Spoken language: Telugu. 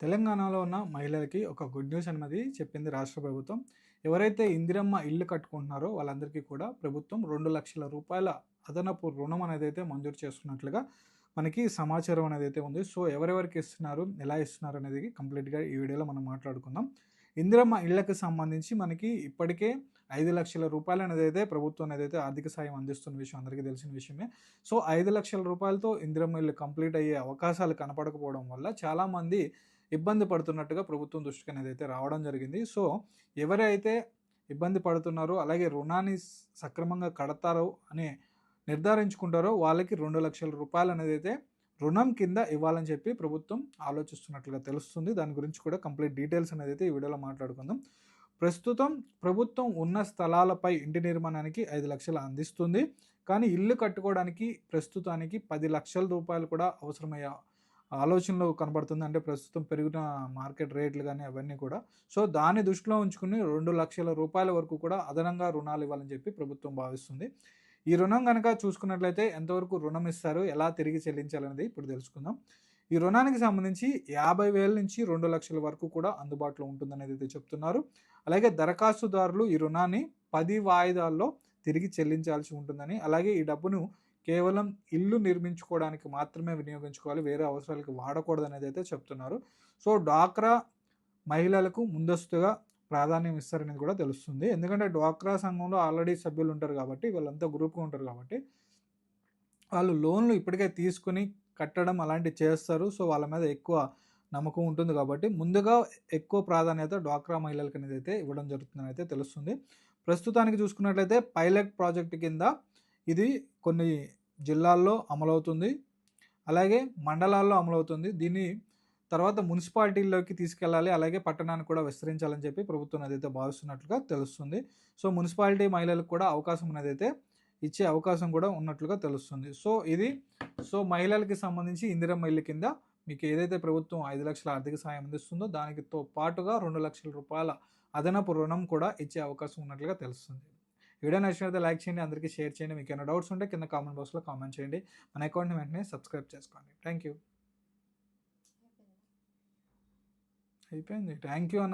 తెలంగాణలో ఉన్న మహిళలకి ఒక గుడ్ న్యూస్ అనేది చెప్పింది రాష్ట్ర ప్రభుత్వం. ఎవరైతే ఇందిరమ్మ ఇల్లు కట్టుకుంటున్నారో వాళ్ళందరికీ కూడా ప్రభుత్వం రెండు లక్షల రూపాయల అదనపు రుణం అనేది అయితే మంజూరు చేస్తున్నట్లుగా మనకి సమాచారం అనేది అయితే ఉంది. సో ఎవరెవరికి ఇస్తున్నారు ఎలా ఇస్తున్నారు అనేది కంప్లీట్గా ఈ వీడియోలో మనం మాట్లాడుకుందాం. ఇందిరమ్మ ఇళ్ళకు సంబంధించి మనకి ఇప్పటికే ఐదు లక్షల రూపాయలు అనేది అయితే ప్రభుత్వం అనేది అయితే ఆర్థిక సాయం అందిస్తున్న విషయం అందరికీ తెలిసిన విషయమే. సో ఐదు లక్షల రూపాయలతో ఇందిరమ్మ ఇల్లు కంప్లీట్ అయ్యే అవకాశాలు కనపడకపోవడం వల్ల చాలామంది ఇబ్బంది పడుతున్నట్టుగా ప్రభుత్వం దృష్టికి అనేది అయితే రావడం జరిగింది. సో ఎవరైతే ఇబ్బంది పడుతున్నారో అలాగే రుణాన్ని సక్రమంగా కడతారో అని నిర్ధారించుకుంటారో వాళ్ళకి రెండు లక్షల రూపాయలు అనేది అయితే రుణం కింద ఇవ్వాలని చెప్పి ప్రభుత్వం ఆలోచిస్తున్నట్లుగా తెలుస్తుంది. దాని గురించి కూడా కంప్లీట్ డీటెయిల్స్ అనేది అయితే ఈ వీడియోలో మాట్లాడుకుందాం. ప్రస్తుతం ప్రభుత్వం ఉన్న స్థలాలపై ఇంటి నిర్మాణానికి ఐదు లక్షలు అందిస్తుంది. కానీ ఇల్లు కట్టుకోవడానికి ప్రస్తుతానికి పది లక్షల రూపాయలు కూడా అవసరమయ్యే ఆలోచనలో కనబడుతుంది. అంటే ప్రస్తుతం పెరిగిన మార్కెట్ రేట్లు కానీ అవన్నీ కూడా. సో దాన్ని దృష్టిలో ఉంచుకుని రెండు లక్షల రూపాయల వరకు కూడా అదనంగా రుణాలు ఇవ్వాలని చెప్పి ప్రభుత్వం భావిస్తుంది. ఈ రుణం కనుక చూసుకున్నట్లయితే ఎంతవరకు రుణం ఇస్తారు ఎలా తిరిగి చెల్లించాలనేది ఇప్పుడు తెలుసుకుందాం. ఈ రుణానికి సంబంధించి యాభై వేల నుంచి రెండు లక్షల వరకు కూడా అందుబాటులో ఉంటుందనేది అయితే చెప్తున్నారు. అలాగే దరఖాస్తుదారులు ఈ రుణాన్ని పది వాయిదాల్లో తిరిగి చెల్లించాల్సి ఉంటుందని అలాగే ఈ డబ్బును కేవలం ఇల్లు నిర్మించుకోవడానికి మాత్రమే వినియోగించుకోవాలి. వేరే అవసరాలకు వాడకూడదు అనేది అయితే చెప్తున్నారు. సో డ్వాక్రా మహిళలకు ముందస్తుగా ప్రాధాన్యం ఇస్తారనేది కూడా తెలుస్తుంది. ఎందుకంటే డ్వాక్రా సంఘంలో ఆల్రెడీ సభ్యులు ఉంటారు కాబట్టి వాళ్ళంతా గ్రూప్గా ఉంటారు కాబట్టి వాళ్ళు లోన్లు ఇప్పటికే తీసుకుని కట్టడం అలాంటివి చేస్తారు. సో వాళ్ళ మీద ఎక్కువ నమ్మకం ఉంటుంది కాబట్టి ముందుగా ఎక్కువ ప్రాధాన్యత డ్వాక్రా మహిళలకు అనేది అయితే ఇవ్వడం జరుగుతుందని అయితే తెలుస్తుంది. ప్రస్తుతానికి చూసుకున్నట్లయితే పైలట్ ప్రాజెక్ట్ కింద ఇది కొన్ని జిల్లాల్లో అమలవుతుంది. అలాగే మండలాల్లో అమలవుతుంది. దీన్ని తర్వాత మున్సిపాలిటీల్లోకి తీసుకెళ్ళాలి. అలాగే పట్టణాన్ని కూడా విస్తరించాలని చెప్పి ప్రభుత్వం అదైతే భావిస్తున్నట్లుగా తెలుస్తుంది. సో మున్సిపాలిటీ మహిళలకు కూడా అవకాశం అనేది అయితే ఇచ్చే అవకాశం కూడా ఉన్నట్లుగా తెలుస్తుంది. సో ఇది సో మహిళలకి సంబంధించి ఇందిరమ్మ ఇల్లు కింద మీకు ఏదైతే ప్రభుత్వం ఐదు లక్షల ఆర్థిక సాయం అందిస్తుందో దానికితో పాటుగా రెండు లక్షల రూపాయల అదనపు రుణం కూడా ఇచ్చే అవకాశం ఉన్నట్లుగా తెలుస్తుంది. వీడియో నచ్చినట్లయితే లైక్ చేయండి అందరికీ షేర్ చేయండి. మీకు ఏమైనా డౌట్స్ ఉంటే కింద కామెంట్ బాక్స్లో కామెంట్ చేయండి. మన అకౌంట్ని వెంటనే సబ్స్క్రైబ్ చేసుకోండి. థ్యాంక్ యూ అయిపోయింది. థ్యాంక్ యూ అన్న